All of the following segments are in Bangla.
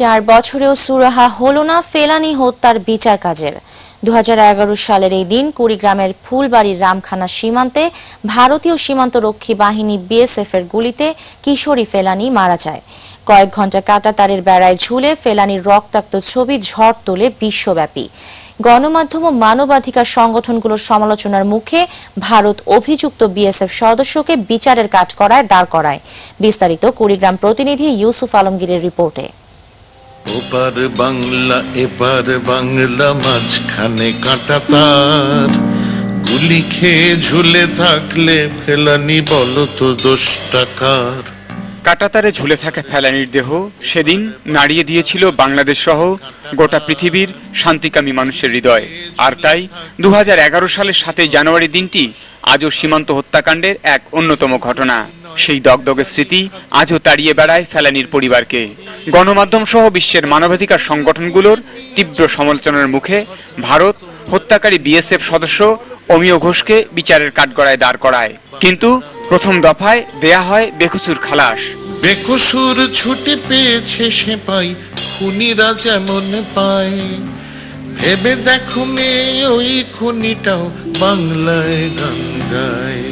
চার বছরেও সুরাহা হলো না ফেলানি হত্যার বিচার কাজের। দুহাজার এগারো সালের এই দিন কুড়িগ্রামের ফুলবাড়ির রামখানা সীমান্তে ভারতীয় সীমান্তরক্ষী বাহিনী বিএসএফ এর গুলিতে কিশোরী ফেলানি মারা যায়। কয়েক ঘণ্টা কাটা তারের বেড়ায় ঝুলে ফেলানির রক্তাক্ত ছবি ঝড় তোলে বিশ্বব্যাপী। গণমাধ্যম ও মানবাধিকার সংগঠনগুলোর সমালোচনার মুখে ভারত অভিযুক্ত বিএসএফ সদস্যকে বিচারের কাঠকড়ায় দাঁড় করায়। বিস্তারিত কুড়িগ্রাম প্রতিনিধি ইউসুফ আলমগীরের রিপোর্টে। ওপার বাংলা, এপার বাংলা, মাঝখানে কাটা তার। গুলি খেয়ে ঝুলে থাকলে ফেলানি বলতো দোষ টাকার কাটাতারে ঝুলে থাকা ফেলানির দেহ সেদিন নাড়িয়ে দিয়েছিল বাংলাদেশ সহ গোটা পৃথিবীর শান্তিকামী মানুষের হৃদয়। আর তাই দু সালের সাতই জানুয়ারি দিনটি আজও সীমান্ত হত্যাকাণ্ডের এক অন্যতম ঘটনা। সেই দগদগে স্মৃতি আজও তাড়িয়ে বেড়ায় ফেলানির পরিবারকে। গণমাধ্যম সহ বিশ্বের মানবাধিকার সংগঠনগুলোর তীব্র সমালোচনার মুখে ভারত হত্যাকারী বিএসএফ সদস্য অমিয় ঘোষকে বিচারের কাঠগড়ায় দাঁড় করায়। কিন্তু প্রথম দফায় দেয়া হয় বেকুচুর খালাস। বেকসুর ছুটি পেয়েছে সে পাই খুনিরা যেমন পায়। ভেবে দেখো মেয়ে ওই খুনিটাও বাংলায় গান গায়।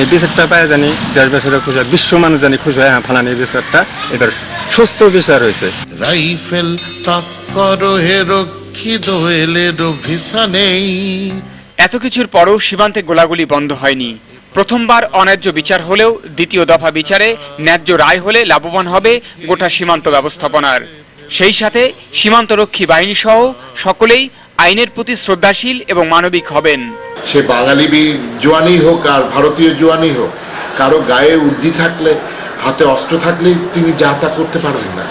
এই বিচারটা পায় জানি দেশ বছরের খুশি হয় বিশ্ব মানুষ জানি খুশি হয় হ্যাঁ ফালানি বিচারটা। এটার সুস্থ বিচার হয়েছে। রাইফেল তাক করো হে রক্ষী দোয়েলের ভিসা নেই। এত কিছুর পরও সীমান্তে গোলাগুলি বন্ধ হয়নি। প্রথমবার অন্যায্য বিচার হলেও দ্বিতীয় দফা বিচারে ন্যায্য রায় হলে লাভবান হবে গোটা সীমান্ত ব্যবস্থাপনার। সেই সাথে সীমান্তরক্ষী বাহিনী সহ সকলেই আইনের প্রতি শ্রদ্ধাশীল এবং মানবিক হবেন। সে বাঙালি বি- জোয়ানি হোক আর ভারতীয় জোয়ানি হোক কারও গায়ে উদ্ধি থাকলে হাতে অস্ত্র থাকলে তিনি যা তা করতে পারবেন না।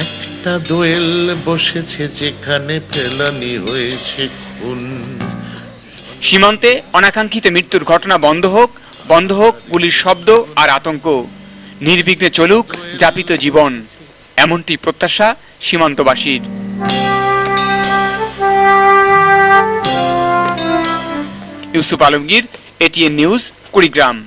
একটা দোয়েল বসেছে যেখানে ফেলানি হয়েছে খুন। সীমান্তে অনাকাঙ্ক্ষিত মৃত্যুর ঘটনা বন্ধ হোক বন্ধ হোক গুলির শব্দ আর আতঙ্ক। নির্বিঘ্নে চলুক যাপিত জীবন, এমনটি প্রত্যাশা সীমান্তবাসীর। Yusuf Alamgir, ATN news, Kurigram.